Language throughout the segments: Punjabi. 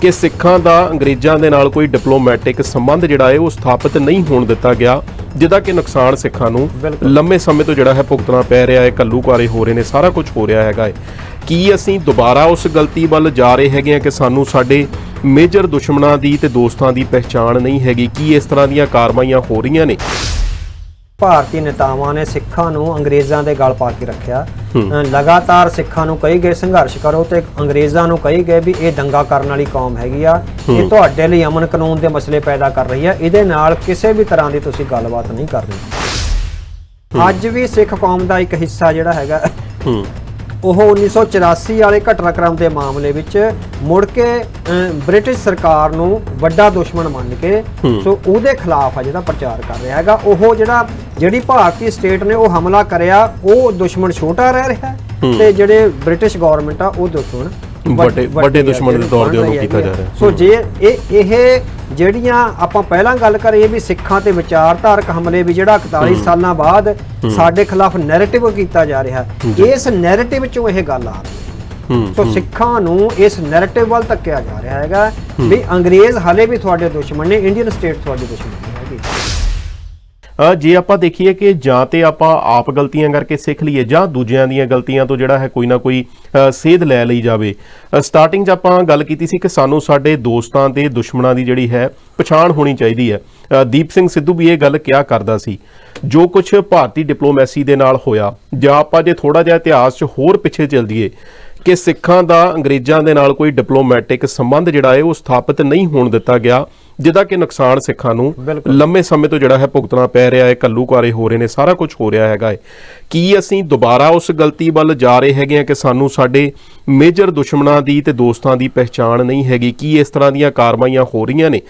ਕਿ ਸਿੱਖਾਂ ਦਾ ਅੰਗਰੇਜ਼ਾਂ ਦੇ ਨਾਲ ਕੋਈ ਡਿਪਲੋਮੈਟਿਕ ਸੰਬੰਧ ਜਿਹੜਾ ਹੈ ਉਹ ਸਥਾਪਿਤ ਨਹੀਂ ਹੋਣ ਦਿੱਤਾ ਗਿਆ ਜਿਹਦਾ ਕਿ ਨੁਕਸਾਨ ਸਿੱਖਾਂ ਨੂੰ। ਲੰਮੇ ਸਮੇਂ ਤੋਂ ਜਿਹੜਾ ਹੈ ਭੁਗਤਣਾ ਪੈ ਰਿਹਾ ਹੈ ਕੱਲੂਕਾਰੇ ਹੋ ਰਹੇ ਨੇ ਸਾਰਾ ਕੁਝ ਹੋ ਰਿਹਾ ਹੈਗਾ ਹੈ। ਕੀ ਅਸੀਂ ਦੁਬਾਰਾ ਉਸ ਗਲਤੀ ਵੱਲ ਜਾ ਰਹੇ ਹੈਗੇ ਹਾਂ ਕਿ ਸਾਨੂੰ ਸਾਡੇ ਮੇਜਰ ਦੁਸ਼ਮਣਾਂ ਦੀ ਤੇ ਦੋਸਤਾਂ ਦੀ ਪਹਿਚਾਣ ਨਹੀਂ ਹੈਗੀ? ਕੀ ਇਸ ਤਰ੍ਹਾਂ ਦੀਆਂ ਕਾਰਵਾਈਆਂ ਹੋ ਰਹੀਆਂ ਨੇ? ਭਾਰਤੀ ਨੇਤਾਵਾਂ ਨੇ ਸਿੱਖਾਂ ਨੂੰ ਅੰਗਰੇਜ਼ਾਂ ਦੇ ਗਲ ਪਾ ਕੇ ਰੱਖਿਆ। ਲਗਾਤਾਰ ਸਿੱਖਾਂ ਨੂੰ ਕਹੀ ਗਏ ਸੰਘਰਸ਼ ਕਰੋ ਤੇ ਅੰਗਰੇਜ਼ਾਂ ਨੂੰ ਕਹੀ ਗਏ ਵੀ ਇਹ ਦੰਗਾ ਕਰਨ ਵਾਲੀ ਕੌਮ ਹੈਗੀ ਆ। ਇਹ ਤੁਹਾਡੇ ਲਈ ਅਮਨ ਕਾਨੂੰਨ ਦੇ ਮਸਲੇ ਪੈਦਾ ਕਰ ਰਹੀ ਆ। ਇਹਦੇ ਨਾਲ ਕਿਸੇ ਵੀ ਤਰ੍ਹਾਂ ਦੀ ਤੁਸੀਂ ਗੱਲਬਾਤ ਨਹੀਂ ਕਰਨੀ ਅੱਜ ਵੀ ਸਿੱਖ ਕੌਮ ਦਾ ਇੱਕ ਹਿੱਸਾ ਜਿਹੜਾ ਹੈਗਾ। ਉਹ 1984 ਵਾਲੇ ਘਟਨਾਕ੍ਰਮ ਦੇ ਮਾਮਲੇ ਵਿੱਚ ਮੁੜ ਕੇ ਬ੍ਰਿਟਿਸ਼ ਸਰਕਾਰ ਨੂੰ ਵੱਡਾ ਦੁਸ਼ਮਣ ਮੰਨ ਕੇ। ਸੋ ਉਹਦੇ ਖਿਲਾਫ ਆ ਜਿਹੜਾ ਪ੍ਰਚਾਰ ਕਰ ਰਿਹਾ ਹੈਗਾ ਉਹ ਜਿਹੜਾ ਜਿਹੜੀ ਭਾਰਤੀ ਸਟੇਟ ਨੇ ਉਹ ਹਮਲਾ ਕਰਿਆ ਉਹ ਦੁਸ਼ਮਣ ਛੋਟਾ ਰਹਿ ਰਿਹਾ। ਤੇ ਜਿਹੜੇ ਬ੍ਰਿਟਿਸ਼ ਗਵਰਨਮੈਂਟ ਆ ਉਹ ਦੁਸ਼ਮਣ ਵੱਡੇ- ਵੱਡੇ ਦੁਸ਼ਮਣ ਦੇ ਤੌਰ ਤੇ ਉਹਨੂੰ ਕੀਤਾ ਜਾ। ਰਿਹਾ। ਸੋ ਜੇ ਇਹ ਇਹ ਜਿਹੜੀਆਂ ਆਪਾਂ ਪਹਿਲਾਂ ਗੱਲ ਕਰੀਏ ਵੀ ਸਿੱਖਾਂ ਤੇ ਵਿਚਾਰਧਾਰਕ ਹਮਲੇ ਵੀ ਜਿਹੜਾ 41 ਸਾਲਾਂ ਬਾਅਦ ਸਾਡੇ ਖਿਲਾਫ ਨੈਰੇਟਿਵ ਕੀਤਾ ਜਾ ਰਿਹਾ। ਇਸ ਨੈਰੇਟਿਵ ਚੋਂ ਇਹ ਗੱਲ ਆ ਸੋ ਸਿੱਖਾਂ ਨੂੰ ਇਸ ਨੈਰੇਟਿਵ ਵੱਲ ਧੱਕਿਆ ਜਾ ਰਿਹਾ ਹੈਗਾ ਵੀ ਅੰਗਰੇਜ਼ ਹਲੇ ਵੀ ਤੁਹਾਡੇ ਦੁਸ਼ਮਣ ਨੇ ਇੰਡੀਅਨ ਸਟੇਟ ਤੁਹਾਡੀ ਦੁਸ਼ਮਣ ਜੇ ਆਪਾਂ ਦੇਖੀਏ ਕਿ ਜਾਂ ਤੇ ਆਪਾਂ ਆਪ ਗਲਤੀਆਂ ਕਰਕੇ ਸਿੱਖ ਲਈਏ ਜਾਂ ਦੂਜਿਆਂ ਦੀਆਂ ਗਲਤੀਆਂ ਤੋਂ ਜਿਹੜਾ ਹੈ ਕੋਈ ਨਾ ਕੋਈ ਸੇਧ ਲੈ ਲਈ ਜਾਵੇ। ਸਟਾਰਟਿੰਗ 'ਚ ਆਪਾਂ ਗੱਲ ਕੀਤੀ ਸੀ ਕਿ ਸਾਨੂੰ ਸਾਡੇ ਦੋਸਤਾਂ ਤੇ ਦੁਸ਼ਮਣਾਂ ਦੀ ਜਿਹੜੀ ਹੈ ਪਛਾਣ ਹੋਣੀ ਚਾਹੀਦੀ ਹੈ। ਦੀਪ ਸਿੰਘ ਸਿੱਧੂ ਵੀ ਇਹ ਗੱਲ ਕਿਹਾ ਕਰਦਾ ਸੀ? ਜੋ ਕੁਝ ਭਾਰਤੀ ਡਿਪਲੋਮੈਸੀ ਦੇ ਨਾਲ ਹੋਇਆ, ਜਾਂ ਆਪਾਂ ਜੇ ਥੋੜਾ ਜਿਹਾ ਇਤਿਹਾਸ 'ਚ ਹੋਰ ਪਿੱਛੇ ਚੱਲ ਜਾਈਏ, ਕਿ ਸਿੱਖਾਂ ਦਾ ਅੰਗਰੇਜ਼ਾਂ ਦੇ ਨਾਲ ਕੋਈ ਡਿਪਲੋਮੈਟਿਕ ਸੰਬੰਧ ਜਿਹੜਾ ਹੈ ਉਹ ਸਥਾਪਿਤ ਨਹੀਂ ਹੋਣ ਦਿੱਤਾ ਗਿਆ ਜਿਹਦਾ ਕਿ ਨੁਕਸਾਨ ਸਿੱਖਾਂ ਨੂੰ। ਲੰਮੇ ਸਮੇਂ ਤੋਂ ਜਿਹੜਾ ਹੈ ਭੁਗਤਣਾ ਪੈ ਰਿਹਾ ਹੈ ਕੱਲੂਕਾਰੇ ਹੋ ਰਹੇ ਨੇ ਸਾਰਾ ਕੁਝ ਹੋ ਰਿਹਾ ਹੈਗਾ ਹੈ। ਕੀ ਅਸੀਂ ਦੁਬਾਰਾ ਉਸ ਗਲਤੀ ਵੱਲ ਜਾ ਰਹੇ ਹੈਗੇ ਹਾਂ ਕਿ ਸਾਨੂੰ ਸਾਡੇ ਮੇਜਰ ਦੁਸ਼ਮਣਾਂ ਦੀ ਤੇ ਦੋਸਤਾਂ ਦੀ ਪਹਿਚਾਣ ਨਹੀਂ ਹੈਗੀ? ਕੀ ਇਸ ਤਰ੍ਹਾਂ ਦੀਆਂ ਕਾਰਵਾਈਆਂ ਹੋ ਰਹੀਆਂ ਨੇ?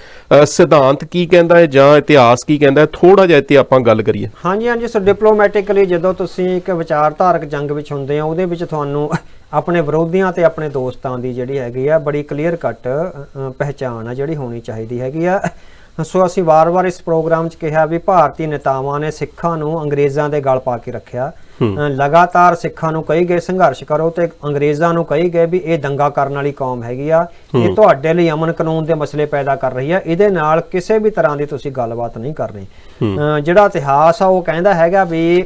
ਸਿਧਾਂਤ ਕੀ ਕਹਿੰਦਾ ਹੈ ਜਾਂ ਇਤਿਹਾਸ ਕੀ ਕਹਿੰਦਾ ਹੈ? ਥੋੜਾ ਜਿਹਾ ਇੱਥੇ ਆਪਾਂ ਗੱਲ ਕਰੀਏ। ਹਾਂਜੀ ਹਾਂਜੀ ਸੋ ਡਿਪਲੋਮੈਟਿਕਲੀ ਜਦੋਂ ਤੁਸੀਂ ਇੱਕ ਵਿਚਾਰਧਾਰਕ ਜੰਗ ਵਿੱਚ ਹੁੰਦੇ ਆ ਉਹਦੇ ਵਿੱਚ ਤੁਹਾਨੂੰ ਆਪਣੇ ਵਿਰੋਧੀਆਂ ਤੇ ਆਪਣੇ ਦੋਸਤਾਂ ਦੀ ਜਿਹੜੀ ਹੈਗੀ ਆ ਬੜੀ ਕਲੀਅਰ ਕੱਟ ਪਹਿਚਾਣ ਆ ਜਿਹੜੀ ਹੋਣੀ ਚਾਹੀਦੀ ਹੈਗੀ ਆ। ਸੋ ਅਸੀਂ ਵਾਰ-ਵਾਰ ਇਸ ਪ੍ਰੋਗਰਾਮ 'ਚ ਕਿਹਾ ਵੀ ਭਾਰਤੀ ਨੇਤਾਵਾਂ ਨੇ ਸਿੱਖਾਂ ਨੂੰ ਅੰਗਰੇਜ਼ਾਂ ਦੇ ਗਲ ਪਾ ਕੇ ਰੱਖਿਆ। ਲਗਾਤਾਰ ਸਿੱਖਾਂ ਨੂੰ ਕਹੀ ਗਏ ਸੰਘਰਸ਼ ਕਰੋ ਤੇ ਅੰਗਰੇਜ਼ਾਂ ਨੂੰ ਕਹੀ ਗਏ ਵੀ ਇਹ ਦੰਗਾ ਕਰਨ ਵਾਲੀ ਕੌਮ ਹੈਗੀ ਆ। ਇਹ ਤੁਹਾਡੇ ਲਈ ਅਮਨ ਕਾਨੂੰਨ ਦੇ ਮਸਲੇ ਪੈਦਾ ਕਰ ਰਹੀ ਆ। ਇਹਦੇ ਨਾਲ ਕਿਸੇ ਵੀ ਤਰ੍ਹਾਂ ਦੀ ਤੁਸੀਂ ਗੱਲਬਾਤ ਨਹੀਂ ਕਰਨੀ। ਜਿਹੜਾ ਇਤਿਹਾਸ ਆ ਉਹ ਕਹਿੰਦਾ ਹੈਗਾ ਵੀ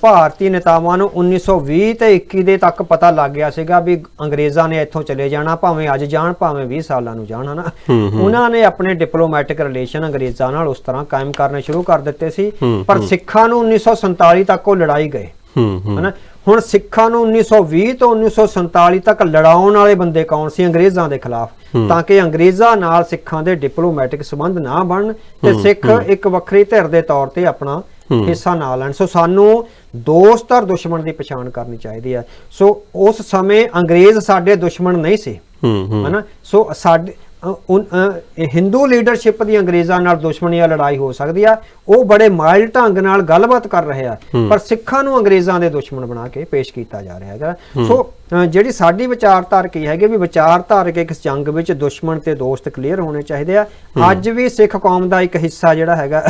ਭਾਰਤੀ ਨੇਤਾਵਾਂ ਨੂੰ 1920 ਤੇ 21 ਦੇ ਤੱਕ ਪਤਾ ਲੱਗ ਗਿਆ ਸੀਗਾ ਵੀ ਅੰਗਰੇਜ਼ਾਂ ਨੇ ਇੱਥੋਂ ਚਲੇ ਜਾਣਾ ਭਾਵੇਂ ਅੱਜ ਜਾਣ ਭਾਵੇਂ 20 ਸਾਲਾਂ ਨੂੰ ਜਾਣ ਹਨਾ? ਉਹਨਾਂ ਨੇ ਆਪਣੇ ਡਿਪਲੋਮੈਟਿਕ ਰਿਲੇਸ਼ਨ ਅੰਗਰੇਜ਼ਾਂ ਨਾਲ ਉਸ ਤਰ੍ਹਾਂ ਕਾਇਮ ਕਰਨੇ ਸ਼ੁਰੂ ਕਰ ਦਿੱਤੇ ਸੀ ਪਰ ਸਿੱਖਾਂ ਨੂੰ 1947 ਤੱਕ ਉਹ ਲੜਾਈ ਗਏ। ਹਨਾ? ਹੁਣ ਸਿੱਖਾਂ ਨੂੰ 1920 ਤੋਂ 1947 ਤੱਕ ਲੜਾਉਣ ਵਾਲੇ ਬੰਦੇ ਕੌਣ ਸੀ? ਅੰਗਰੇਜ਼ਾਂ ਦੇ ਖਿਲਾਫ। ਤਾਂ ਕਿ ਅੰਗਰੇਜ਼ਾਂ ਨਾਲ ਸਿੱਖਾਂ ਦੇ ਡਿਪਲੋਮੈਟਿਕ ਸੰਬੰਧ ਨਾ ਬਣਨ ਤੇ ਸਿੱਖ ਇੱਕ ਵੱਖਰੀ ਧਿਰ ਦੇ ਤੌਰ ਤੇ ਆਪਣਾ ਹਿੱਸਾ ਨਾ ਲੈਣ। ਸੋ ਸਾਨੂੰ ਦੋਸਤ ਔਰ ਦੁਸ਼ਮਣ ਦੀ ਪਛਾਣ ਕਰਨੀ ਚਾਹੀਦੀ ਹੈ। ਸੋ ਉਸ ਸਮੇਂ ਅੰਗਰੇਜ਼ ਸਾਡੇ ਦੁਸ਼ਮਣ ਨਹੀਂ ਸੀ। ਹਨਾ? ਸੋ ਸਾਡੇ ਹਿੰਦੂ ਲੀਡਰਸ਼ਿਪ ਦੀ ਅੰਗਰੇਜ਼ਾਂ ਨਾਲ ਦੁਸ਼ਮਣੀ ਜਾਂ ਲੜਾਈ ਹੋ ਸਕਦੀ ਆ। ਉਹ ਬੜੇ ਮਾਈਲਡ ਢੰਗ ਨਾਲ ਗੱਲਬਾਤ ਕਰ ਰਹੇ ਆ। ਪਰ ਸਿੱਖਾਂ ਨੂੰ ਅੰਗਰੇਜ਼ਾਂ ਦੇ ਦੁਸ਼ਮਣ ਬਣਾ ਕੇ ਪੇਸ਼ ਕੀਤਾ ਜਾ ਰਿਹਾ ਹੈਗਾ। ਸੋ ਜਿਹੜੀ ਸਾਡੀ ਵਿਚਾਰਧਾਰ ਕੀ ਹੈਗੀ ਵੀ ਵਿਚਾਰਧਾਰਕ ਇੱਕ ਜੰਗ ਵਿੱਚ ਦੁਸ਼ਮਣ ਤੇ ਦੋਸਤ ਕਲੀਅਰ ਹੋਣੇ ਚਾਹੀਦੇ ਆ। ਅੱਜ ਵੀ ਸਿੱਖ ਕੌਮ ਦਾ ਇੱਕ ਹਿੱਸਾ ਜਿਹੜਾ ਹੈਗਾ।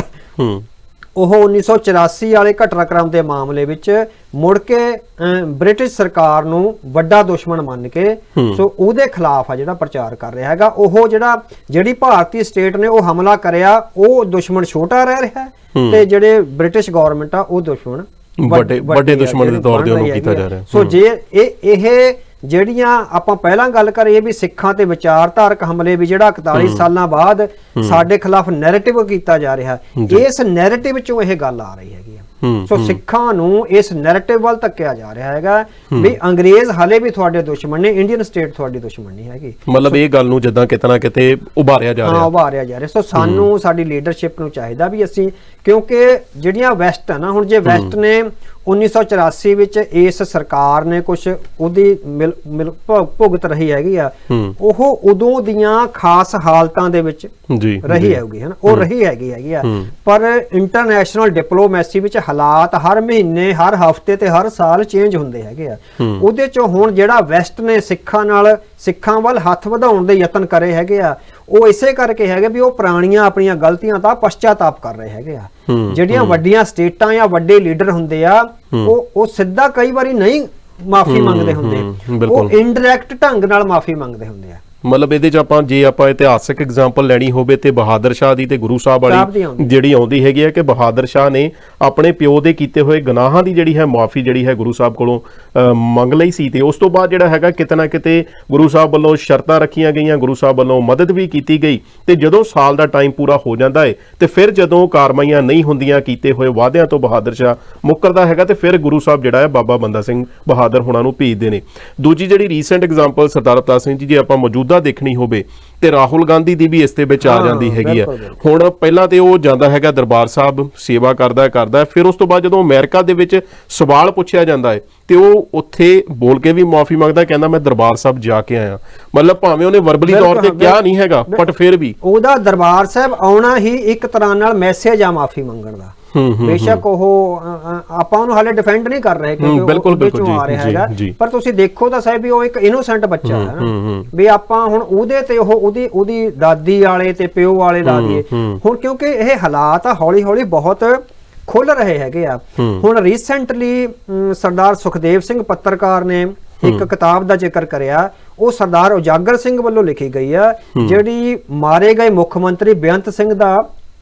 ਉਹ 1984 ਵਾਲੇ ਘਟਨਾਕ੍ਰਮ ਦੇ ਮਾਮਲੇ ਵਿੱਚ ਮੁੜ ਕੇ ਬ੍ਰਿਟਿਸ਼ ਸਰਕਾਰ ਨੂੰ ਵੱਡਾ ਦੁਸ਼ਮਣ ਮੰਨ ਕੇ ਸੋ ਉਹਦੇ ਖਿਲਾਫ ਆ ਜਿਹੜਾ ਪ੍ਰਚਾਰ ਕਰ ਰਿਹਾ ਹੈਗਾ ਉਹ ਜਿਹੜਾ ਜਿਹੜੀ ਭਾਰਤੀ ਸਟੇਟ ਨੇ ਉਹ ਹਮਲਾ ਕਰਿਆ ਉਹ ਦੁਸ਼ਮਣ ਛੋਟਾ ਰਹਿ ਰਿਹਾ ਤੇ ਜਿਹੜੇ ਬ੍ਰਿਟਿਸ਼ ਗਵਰਨਮੈਂਟ ਆ ਉਹ ਦੁਸ਼ਮਣ ਵੱਡੇ- ਵੱਡੇ ਦੁਸ਼ਮਣ ਦੇ ਤੌਰ ਤੇ ਉਹਨੂੰ ਕੀਤਾ। ਜਾ ਰਿਹਾ। ਸੋ ਜੇ ਇਹ ਇਹ ਜਿਹੜੀਆਂ ਆਪਾਂ ਪਹਿਲਾਂ ਗੱਲ ਕਰੀਏ ਵੀ ਸਿੱਖਾਂ ਤੇ ਵਿਚਾਰਧਾਰਕ ਹਮਲੇ ਵੀ ਜਿਹੜਾ 41 ਸਾਲਾਂ ਬਾਅਦ ਸਾਡੇ ਖਿਲਾਫ ਨੈਰੇਟਿਵ ਕੀਤਾ ਜਾ ਰਿਹਾ। ਇਸ ਨੈਰੇਟਿਵ ਚੋਂ ਇਹ ਗੱਲ ਆ ਰਹੀ ਹੈਗੀ ਆ। ਹੂੰ, ਸੋ ਸਿੱਖਾਂ ਨੂੰ ਇਸ ਨੈਰੇਟਿਵ ਵੱਲ ਧੱਕਿਆ ਜਾ ਰਿਹਾ ਹੈਗਾ ਵੀ ਅੰਗਰੇਜ਼ ਹਲੇ ਵੀ ਤੁਹਾਡੇ ਦੁਸ਼ਮਣ ਨੇ ਇੰਡੀਅਨ ਸਟੇਟ ਤੁਹਾਡੀ ਦੁਸ਼ਮਣ ਨਹੀਂ ਹੈਗੀ। ਮਤਲਬ ਇਹ ਗੱਲ ਨੂੰ ਜਿੱਦਾਂ ਕਿਤੇ ਨਾ ਕਿਤੇ ਉਭਾਰਿਆ ਜਾ ਹਾਂ ਰਿਹਾ ਉਭਾਰਿਆ ਜਾ ਰਿਹਾ। ਸੋ ਸਾਨੂੰ ਸਾਡੀ ਲੀਡਰਸ਼ਿਪ ਨੂੰ ਚਾਹੀਦਾ ਵੀ ਅਸੀਂ ਕਿਉਂਕਿ ਜਿਹੜੀਆਂ ਵੈਸਟ ਆ ਨਾ ਹੁਣ ਜੇ ਵੈਸਟ ਨੇ 1984 ਵਿੱਚ ਇਸ ਸਰਕਾਰ ਨੇ ਕੁਝ ਉਹਦੀ ਮਿਲ- ਭੁਗਤ ਰਹੀ ਹੈਗੀ ਆ। ਉਹ ਉਦੋਂ ਦੀਆਂ ਖਾਸ ਹਾਲਤਾਂ ਦੇ ਵਿੱਚ ਜੀ ਰਹੀ ਹੈਗੀ ਹੈ ਨਾ ਉਹ ਰਹੀ ਹੈਗੀ ਹੈਗੀ ਆ। ਪਰ ਇੰਟਰਨੈਸ਼ਨਲ ਡਿਪਲੋਮੈਸੀ ਵਿੱਚ ਹਾਲਾਤ ਹਰ ਮਹੀਨੇ ਹਰ ਹਫ਼ਤੇ ਤੇ ਹਰ ਸਾਲ ਚੇਂਜ ਹੁੰਦੇ ਹੈਗੇ ਆ। ਉਹਦੇ ਚੋਂ ਹੁਣ ਜਿਹੜਾ ਵੈਸਟ ਨੇ ਸਿੱਖਾਂ ਨਾਲ ਸਿੱਖਾਂ ਵੱਲ ਹੱਥ ਵਧਾਉਣ ਦੇ ਯਤਨ ਕਰੇ ਹੈਗੇ ਆ ਉਹ ਇਸੇ ਕਰਕੇ ਹੈਗੇ ਵੀ ਉਹ ਪੁਰਾਣੀਆਂ ਆਪਣੀਆਂ ਗਲਤੀਆਂ ਦਾ ਪਛਤਾਤਾਪ ਕਰ ਰਹੇ ਹੈਗੇ ਆ। ਜਿਹੜੀਆਂ ਵੱਡੀਆਂ ਸਟੇਟਾਂ ਜਾਂ ਵੱਡੇ ਲੀਡਰ ਹੁੰਦੇ ਆ ਉਹ ਉਹ ਸਿੱਧਾ ਕਈ ਵਾਰੀ ਨਹੀਂ ਮਾਫੀ ਮੰਗਦੇ ਹੁੰਦੇ। ਉਹ ਇਨਡਾਇਰੈਕਟ ਢੰਗ ਨਾਲ ਮਾਫੀ ਮੰਗਦੇ ਹੁੰਦੇ ਆ। ਮਤਲਬ ਇਹਦੇ ਚ ਆਪਾਂ ਜੇ ਆਪਾਂ ਇਤਿਹਾਸਕ ਐਗਜ਼ਾਮਪਲ ਲੈਣੀ ਹੋਵੇ ਤੇ ਬਹਾਦਰ ਸ਼ਾਹ ਦੀ ਤੇ ਗੁਰੂ ਸਾਹਿਬ ਵਾਲੀ। ਜਿਹੜੀ ਆਉਂਦੀ ਹੈਗੀ ਹੈ ਕਿ ਬਹਾਦਰ ਸ਼ਾਹ ਨੇ ਆਪਣੇ ਪਿਓ ਦੇ ਕੀਤੇ ਹੋਏ ਗੁਨਾਹਾਂ ਦੀ ਜਿਹੜੀ ਹੈ ਮਾਫੀ ਜਿਹੜੀ ਹੈ ਗੁਰੂ ਸਾਹਿਬ ਕੋਲੋਂ ਮੰਗ ਲਈ ਸੀ ਤੇ ਉਸ ਤੋਂ ਬਾਅਦ ਜਿਹੜਾ ਹੈਗਾ ਕਿਤੇ ਨਾ ਕਿਤੇ ਗੁਰੂ ਸਾਹਿਬ ਵੱਲੋਂ ਸ਼ਰਤਾਂ ਰੱਖੀਆਂ ਗਈਆਂ ਗੁਰੂ ਸਾਹਿਬ ਵੱਲੋਂ ਮਦਦ ਵੀ ਕੀਤੀ ਗਈ ਤੇ ਜਦੋਂ ਸਾਲ ਦਾ ਟਾਈਮ ਪੂਰਾ ਹੋ ਜਾਂਦਾ ਹੈ ਤੇ ਫਿਰ ਜਦੋਂ ਕਾਰਵਾਈਆਂ ਨਹੀਂ ਹੁੰਦੀਆਂ ਕੀਤੇ ਹੋਏ ਵਾਅਦਿਆਂ ਤੋਂ ਬਹਾਦਰ ਸ਼ਾਹ ਮੁੱਕਰਦਾ ਹੈਗਾ ਤੇ ਫਿਰ ਗੁਰੂ ਸਾਹਿਬ ਜਿਹੜਾ ਹੈ ਬਾਬਾ ਬੰਦਾ ਸਿੰਘ ਬਹਾਦਰ ਹੁਣਾਂ ਨੂੰ ਭੇਜਦੇ ਨੇ ਦੂਜੀ ਜਿਹੜੀ ਰੀਸੈਂਟ ਐਗਜ਼ਾਮਪਲ ਸਰਦਾਰ ਅਵਤਾਰ ਸਿੰਘ ਜੀ ਜੇ ਆਪਾਂ ਮੌਜੂਦਾ ਦੇਖਣੀ ਹੋਵੇ ਤੇ ਰਾਹੁਲ ਗਾਂਧੀ ਦੀ ਵੀ ਇਸ ਦੇ ਵਿੱਚ ਆ ਜਾਂਦੀ ਹੈਗੀ ਹੈ ਹੁਣ ਪਹਿਲਾਂ ਤੇ ਉਹ ਜਾਂਦਾ ਹੈਗਾ ਦਰਬਾਰ ਸਾਹਿਬ ਸੇਵਾ ਕਰਦਾ ਕਰਦਾ। ਫਿਰ ਉਸ ਤੋਂ ਬਾਅਦ ਜਦੋਂ ਅਮਰੀਕਾ ਦੇ ਵਿੱਚ ਸਵਾਲ ਪੁੱਛਿਆ ਜਾਂਦਾ ਹੈ ਤੇ ਉਹ ਉੱਥੇ ਬੋਲ ਕੇ ਵੀ ਮਾਫੀ ਮੰਗਦਾ ਕਹਿੰਦਾ ਮੈਂ ਦਰਬਾਰ ਸਾਹਿਬ ਜਾ ਕੇ ਆਇਆ। ਮਤਲਬ ਭਾਵੇਂ ਉਹਨੇ ਵਰਬਲੀ ਤੌਰ ਤੇ ਕਿਹਾ ਨਹੀਂ ਹੈਗਾ ਬਟ ਫਿਰ ਵੀ। ਉਹਦਾ ਦਰਬਾਰ ਸਾਹਿਬ ਆਉਣਾ ਹੀ ਇੱਕ ਤਰ੍ਹਾਂ ਨਾਲ ਮੈਸੇਜ ਆ ਮਾਫੀ ਮੰਗਣ ਦਾ। ਬੇਸ਼ੱਕ ਉਹ ਆਪਾਂ ਉਹਨੂੰ ਹਾਲੇ ਡਿਫੈਂਡ ਨਹੀਂ ਕਰ ਰਹੇ ਕਿਉਂਕਿ ਉਹ ਬਿਲਕੁਲ, ਉਹਦੇ ਬਿਲਕੁਲ, ਚੋਂ ਆ ਰਿਹਾ ਹੈਗਾ। ਪਰ ਤੁਸੀਂ ਦੇਖੋ ਤਾਂ ਸਾਹਿਬ ਵੀ ਉਹ ਇੱਕ ਇਨੋਸੈਂਟ ਬੱਚਾ ਹੈ ਨਾ। ਵੀ ਆਪਾਂ ਹੁਣ ਉਹਦੇ ਤੇ ਉਹ ਉਹਦੀ ਉਹਦੀ ਦਾਦੀ ਵਾਲੇ ਤੇ ਪਿਓ ਵਾਲੇ ਲਾ ਦਈਏ ਹੁਣ ਕਿਉਂਕਿ ਇਹ ਹਾਲਾਤ ਆ ਹੌਲੀ ਹੌਲੀ ਬਹੁਤ ਖੁੱਲ ਰਹੇ ਹੈਗੇ ਆ। ਹੁਣ ਰੀਸੈਂਟਲੀ ਸਰਦਾਰ ਸੁਖਦੇਵ ਸਿੰਘ ਪੱਤਰਕਾਰ ਨੇ ਇੱਕ ਕਿਤਾਬ ਦਾ ਜ਼ਿਕਰ ਕਰਿਆ। ਉਹ ਸਰਦਾਰ ਉਜਾਗਰ ਸਿੰਘ ਵੱਲੋਂ ਲਿਖੀ ਗਈ ਆ ਜਿਹੜੀ ਮਾਰੇ ਗਏ ਮੁੱਖ ਮੰਤਰੀ ਬੇਅੰਤ ਸਿੰਘ ਦਾ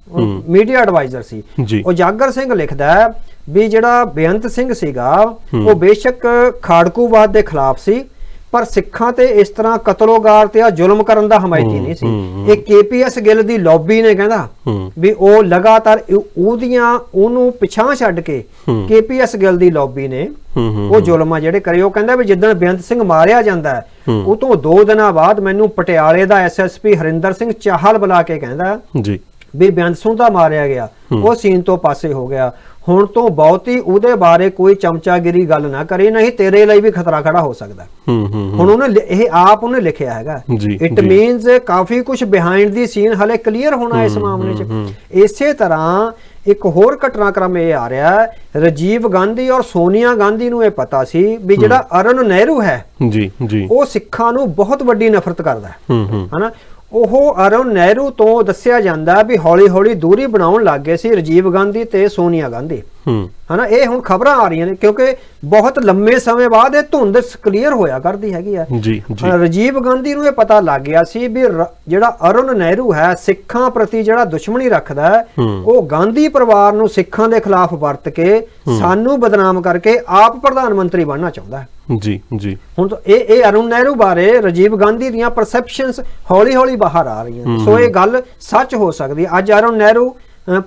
ਮੀਡੀਆ ਐਡਵਾਈਜ਼ਰ ਸੀ। ਉਜਾਗਰ ਸਿੰਘ ਲਿਖਦਾ ਹੈ ਵੀ ਜਿਹੜਾ ਬੇਅੰਤ ਸਿੰਘ ਸੀਗਾ ਉਹ ਬੇਸ਼ੱਕ ਖਾੜਕੂਵਾਦ ਦੇ ਖਿਲਾਫ ਸੀ ਪਰ ਸਿੱਖਾਂ ਤੇ ਇਸ ਤਰ੍ਹਾਂ ਕਤਲੋਗਾਰ ਤੇ ਆ ਜ਼ੁਲਮ ਕਰਨ ਦਾ ਹਮਾਇਤੀ ਨਹੀਂ ਸੀ। ਇਹ ਕੇਪੀਐਸ ਗਿੱਲ ਦੀ ਲੌਬੀ ਨੇ ਕਹਿੰਦਾ ਵੀ ਉਹ ਲਗਾਤਾਰ ਉਹਦੀਆਂ ਉਹਨੂੰ ਪਿਛਾਂ ਛੱਡ ਕੇ ਕੇਪੀਐਸ ਗਿੱਲ ਦੀ ਲੌਬੀ ਨੇ ਉਹ ਜ਼ੁਲਮ ਆ ਜਿਹੜੇ ਕਰੇ ਉਹ ਕਹਿੰਦਾ ਵੀ ਜਿੱਦਣ ਬੇਅੰਤ ਸਿੰਘ ਮਾਰਿਆ ਜਾਂਦਾ ਉਹ ਤੋਂ ਦੋ ਦਿਨਾਂ ਬਾਅਦ ਮੈਨੂੰ ਪਟਿਆਲੇ ਦਾ ਐਸਐਸਪੀ ਹਰਿੰਦਰ ਸਿੰਘ ਚਾਹਲ ਬੁਲਾ ਕੇ ਕਹਿੰਦਾ ਜੀ। ਵੀ ਬੇਅੰਤ ਦਾ ਮਾਰਿਆ ਗਿਆ। ਉਹ ਸੀਨ ਤੋਂ ਪਾਸੇ ਹੋ ਗਿਆ। ਹੁਣ ਤੋਂ ਬਹੁਤੀ ਉਹਦੇ ਬਾਰੇ ਕੋਈ ਚਮਚਾਗਿਰੀ ਗੱਲ ਨਾ ਕਰੇ ਨਹੀਂ ਤੇਰੇ ਲਈ ਵੀ ਖਤਰਾ ਖੜਾ ਹੋ ਸਕਦਾ। ਹੁਣ ਉਹਨੇ ਇਹ ਆਪ ਉਹਨੇ ਲਿਖਿਆ ਹੈਗਾ। ਇਟ। ਮੀਨਸ ਕਾਫੀ ਕੁਝ ਬਿਹਾਈਂਡ ਦੀ ਸੀਨ ਹਲੇ ਕਲੀਅਰ ਹੋਣਾ ਇਸ ਮਾਮਲੇ 'ਚ। ਇਸੇ ਤਰ੍ਹਾਂ ਇੱਕ ਹੋਰ ਘਟਨਾਕ੍ਰਮ ਇਹ ਆ ਰਿਹਾ। ਹੈ ਰਾਜੀਵ ਗਾਂਧੀ ਔਰ ਸੋਨੀਆ ਗਾਂਧੀ ਨੂੰ ਇਹ ਪਤਾ ਸੀ ਵੀ ਜਿਹੜਾ ਅਰਨ ਨਹਿਰੂ ਹੈ ਜੀ ਜੀ। ਉਹ ਸਿੱਖਾਂ ਨੂੰ ਬਹੁਤ ਵੱਡੀ ਨਫ਼ਰਤ ਕਰਦਾ ਹੂੰ। ਹਨਾ? ਉਹ ਅਰੁਣ ਨਹਿਰੂ ਤੋਂ ਦੱਸਿਆ ਜਾਂਦਾ ਵੀ ਹੌਲੀ-ਹੌਲੀ ਦੂਰੀ ਬਣਾਉਣ ਲੱਗ ਗਏ ਸੀ ਰਾਜੀਵ ਗਾਂਧੀ ਤੇ ਸੋਨੀਆ ਗਾਂਧੀ। ਹੂੰ। ਹਨਾ ਇਹ ਹੁਣ ਖਬਰਾਂ ਆ ਰਹੀਆਂ ਨੇ ਕਿਉਂਕਿ ਬਹੁਤ ਲੰਮੇ ਸਮੇਂ ਬਾਅਦ ਇਹ ਧੁੰਦ ਕਲੀਅਰ ਹੋਇਆ ਕਰਦੀ ਹੈਗੀ ਆ। ਜੀ ਜੀ। ਰਾਜੀਵ ਗਾਂਧੀ ਨੂੰ ਇਹ ਪਤਾ ਲੱਗ ਗਿਆ ਸੀ ਵੀ ਜਿਹੜਾ ਅਰੁਣ ਨਹਿਰੂ ਹੈ ਸਿੱਖਾਂ ਪ੍ਰਤੀ ਜਿਹੜਾ ਦੁਸ਼ਮਣੀ ਰੱਖਦਾ ਹੈ ਉਹ ਗਾਂਧੀ ਪਰਿਵਾਰ ਨੂੰ ਸਿੱਖਾਂ ਦੇ ਖਿਲਾਫ ਵਰਤ ਕੇ ਸਾਨੂੰ ਬਦਨਾਮ ਕਰਕੇ ਆਪ ਪ੍ਰਧਾਨ ਮੰਤਰੀ ਬਣਨਾ ਚਾਹੁੰਦਾ ਹੈ। ਜੀ ਜੀ। ਹੁਣ ਤਾਂ ਇਹ ਇਹ ਅਰੁਣ ਨਹਿਰੂ ਬਾਰੇ ਰਾਜੀਵ ਗਾਂਧੀ ਦੀਆਂ ਪਰਸੈਪਸ਼ਨਸ ਹੌਲੀ-ਹੌਲੀ ਬਾਹਰ ਆ ਰਹੀਆਂ। ਸੋ ਇਹ ਗੱਲ ਸੱਚ ਹੋ ਸਕਦੀ ਹੈ। ਅੱਜ ਅਰੁਣ ਨਹਿਰੂ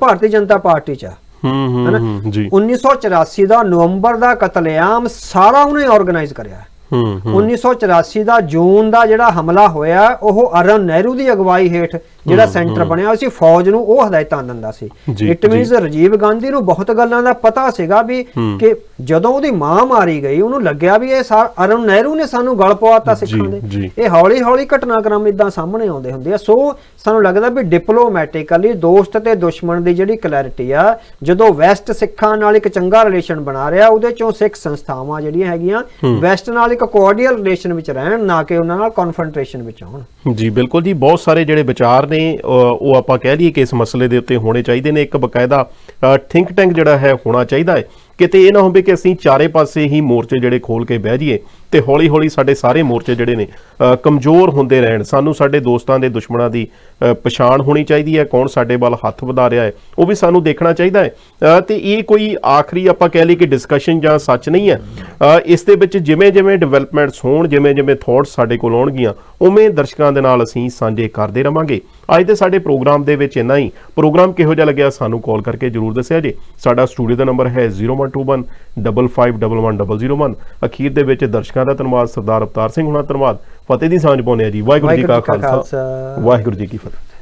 ਭਾਰਤੀ ਜਨਤਾ ਪਾਰਟੀ 'ਚ ਹੂੰ ਹੂੰ ਜੀ। 1984 ਦਾ ਨਵੰਬਰ ਦਾ ਕਤਲੇਆਮ ਸਾਰਾ ਉਹਨੇ ਆਰਗੇਨਾਈਜ਼ ਕਰਿਆ ਹੈ। ਹੂੰ 1984 ਦਾ ਜੂਨ ਦਾ ਜਿਹੜਾ ਹਮਲਾ ਹੋਇਆ ਉਹ ਅਰਨ ਨਹਿਰੂ ਦੀ ਅਗਵਾਈ ਹੇਠ ਜਿਹੜਾ ਸੈਂਟਰ ਬਣਿਆ ਹੋਇਆ ਸੀ ਫੌਜ ਨੂੰ ਉਹ ਹਦਾਇਤਾਂ ਦਿੰਦਾ ਸੀ। ਇਟ ਮੀਨਸ ਰਾਜੀਵ ਗਾਂਧੀ ਨੂੰ ਬਹੁਤ ਗੱਲਾਂ ਦਾ ਪਤਾ ਸੀਗਾ ਵੀ ਕਿ ਜਦੋਂ ਉਹਦੀ ਮਾਂ ਮਾਰੀ ਗਈ ਉਹਨੂੰ ਲੱਗਿਆ ਵੀ ਇਹ ਸਾਰ ਅਰਨ ਨਹਿਰੂ ਨੇ ਸਾਨੂੰ ਗਲ ਪਵਾਤਾ ਸਿੱਖਾਂ ਦੇ। ਇਹ ਹੌਲੀ ਹੌਲੀ ਘਟਨਾਕ੍ਰਮ ਇਦਾਂ ਸਾਹਮਣੇ ਆਉਂਦੇ ਹੁੰਦੇ ਆ। ਸੋ ਸਾਨੂੰ ਲੱਗਦਾ ਵੀ ਡਿਪਲੋਮੈਟਿਕਲੀ ਦੋਸਤ ਤੇ ਦੁਸ਼ਮਣ ਦੀ ਜਿਹੜੀ ਕਲੈਰਿਟੀ ਆ ਜਦੋਂ ਵੈਸਟ ਸਿੱਖਾਂ ਨਾਲ ਇੱਕ ਚੰਗਾ ਰਿਲੇਸ਼ਨ ਬਣਾ ਰਿਹਾ ਉਹਦੇ ਚੋਂ ਸਿੱਖ ਸੰਸਥਾਵਾਂ ਜਿਹੜੀਆਂ ਹੈਗੀਆਂ ਵੈਸਟ ਨਾਲ ਇੱਕ ਕੋਆਰਡੀਅਲ ਰਿਲੇਸ਼ਨ ਵਿੱਚ ਰਹਿਣ ਨਾ ਕਿ ਉਹਨਾਂ ਨਾਲ ਕਨਫਰੰਟ੍ਰੇਸ਼ਨ ਵਿੱਚ ਆਉਣ। ਜੀ ਬਿਲਕੁਲ ਜੀ। ਬਹੁਤ ਸਾਰੇ ਜਿਹੜੇ ਵਿਚਾਰ ਨੇ ਉਹ ਆਪਾਂ ਕਹਿ ਲਈਏ ਕਿ ਇਸ ਮਸਲੇ ਦੇ ਉੱਤੇ ਹੋਣੇ ਚਾਹੀਦੇ ਨੇ। ਇੱਕ ਬਕਾਇਦਾ ਥਿੰਕ ਟੈਂਕ ਜਿਹੜਾ ਹੈ, ਹੋਣਾ ਚਾਹੀਦਾ ਹੈ। ਕਿਤੇ ਇਹ ਨਾ ਹੋਵੇ ਕਿ ਅਸੀਂ ਚਾਰੇ ਪਾਸੇ ਹੀ ਮੋਰਚੇ ਜਿਹੜੇ ਖੋਲ ਕੇ ਬਹਿ ਜਾਈਏ ਤੇ ਹੌਲੀ ਹੌਲੀ ਸਾਡੇ ਸਾਰੇ ਮੋਰਚੇ ਜਿਹੜੇ ਨੇ ਕਮਜ਼ੋਰ ਹੁੰਦੇ ਰਹਿਣ। ਸਾਨੂੰ ਸਾਡੇ ਦੋਸਤਾਂ ਦੇ ਦੁਸ਼ਮਣਾਂ ਦੀ ਪਛਾਣ ਹੋਣੀ ਚਾਹੀਦੀ ਹੈ ਕੌਣ ਸਾਡੇ ਵੱਲ ਹੱਥ ਵਧਾ ਰਿਹਾ ਹੈ ਉਹ ਵੀ ਸਾਨੂੰ ਦੇਖਣਾ ਚਾਹੀਦਾ ਹੈ। ਅ, ਤੇ ਇਹ ਕੋਈ ਆਖਰੀ ਆਪਾਂ ਕਹਿ ਲਈ ਕਿ ਡਿਸਕਸ਼ਨ ਜਾਂ ਸੱਚ ਨਹੀਂ ਹੈ। ਇਸ ਦੇ ਵਿੱਚ ਜਿਵੇਂ ਜਿਵੇਂ ਡਿਵੈਲਪਮੈਂਟਸ ਹੋਣ ਜਿਵੇਂ ਜਿਵੇਂ ਥਾਟਸ ਸਾਡੇ ਕੋਲ ਆਉਣਗੀਆਂ ਉਵੇਂ ਦਰਸ਼ਕਾਂ ਦੇ ਨਾਲ ਅਸੀਂ ਸਾਂਝੇ ਕਰਦੇ ਰਵਾਂਗੇ। ਅੱਜ ਦੇ ਸਾਡੇ ਪ੍ਰੋਗਰਾਮ ਦੇ ਵਿੱਚ ਇੰਨਾ ਹੀ। ਪ੍ਰੋਗਰਾਮ ਕਿਹੋ ਜਿਹਾ ਲੱਗਿਆ ਸਾਨੂੰ ਕਾਲ ਕਰਕੇ ਜਰੂਰ ਦੱਸਿਆ ਜੇ। ਸਾਡਾ ਸਟੂਡੀਓ ਦਾ ਨੰਬਰ ਹੈ 0121 551101 ਅਖੀਰ ਦੇ ਵਿੱਚ ਦਰਸ਼ਕਾਂ ਦਾ ਧੰਨਵਾਦ ਸਰਦਾਰ ਅਵਤਾਰ ਸਿੰਘ ਹੁਣਾਂ ਧੰਨਵਾਦ। ਫਤਿਹ ਦੀ ਸਾਂਝ ਪਾਉਂਦੇ ਆ ਜੀ। ਵਾਹਿਗੁਰੂ ਜੀ ਕਾ ਖਾਲਸਾ। ਵਾਹਿਗੁਰੂ ਜੀ ਕੀ ਫਤਿਹ।